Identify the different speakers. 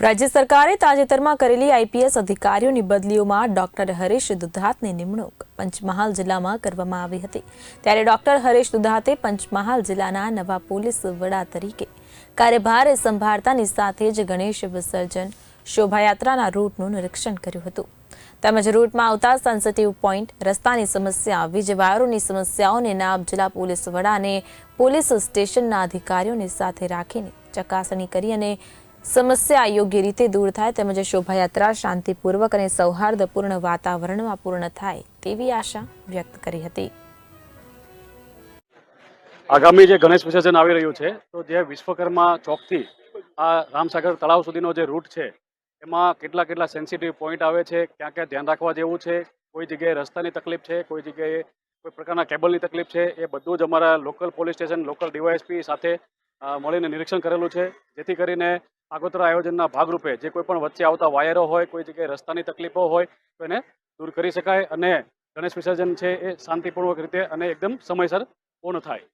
Speaker 1: રાજ્ય સરકારે તાજેતરમાં કરેલી આઈપીએસ અધિકારીઓની બદલીઓમાં ડોક્ટર હરેશ દુધાતની નિમણૂક પંચમહાલ જિલ્લામાં કરવામાં આવી હતી. ત્યારે ડોક્ટર હરેશ દુધાતે પંચમહાલ જિલ્લાના નવા પોલીસ વડા તરીકે કાર્યભાર સંભાળતાની સાથે જ ગણેશ વિસર્જન શોભાયાત્રાના રૂટનું નિરીક્ષણ કર્યું હતું. તેમજ રૂટમાં આવતા સેન્સિટિવ પોઈન્ટ રસ્તાની સમસ્યા વીજ વાયરોની સમસ્યાઓને નાબ જિલ્લા પોલીસ વડા અને પોલીસ સ્ટેશનના અધિકારીઓની સાથે રાખીને ચકાસણી કરી અને સમસ્યા યોગ્ય રીતે દૂર થાય તેમજ શોભાયાત્રા શાંતિપૂર્વક અને સૌહાર્દપૂર્ણ વાતાવરણમાં પૂર્ણ થાય તેવી આશા વ્યક્ત કરી હતી.
Speaker 2: આગામી જે ગણેશ વિસર્જન આવી રહ્યું છે, તો જે વિશ્વકર્મા ચોકથી આ રામસાગર તળાવ સુધીનો જે રૂટ છે, એમાં કેટલા કેટલા સેન્સિટિવ પોઈન્ટ આવે છે, ક્યાં ક્યાં ધ્યાન રાખવા જેવું છે, કોઈ જગ્યાએ રસ્તાની તકલીફ છે, કોઈ જગ્યાએ કોઈ પ્રકારના કેબલની તકલીફ છે, એ બધું જ અમારા local police station local DYSP સાથે મળીને નિરીક્ષણ કરેલું છે, જેથી કરીને આગોતરા આયોજનના ભાગરૂપે જે કોઈ પણ વચ્ચે આવતા વાયરો હોય, કોઈ જગ્યાએ રસ્તાની તકલીફો હોય, તો એને દૂર કરી શકાય અને ગણેશ વિસર્જન છે એ શાંતિપૂર્વક રીતે અને એકદમ સમયસર પૂર્ણ થાય.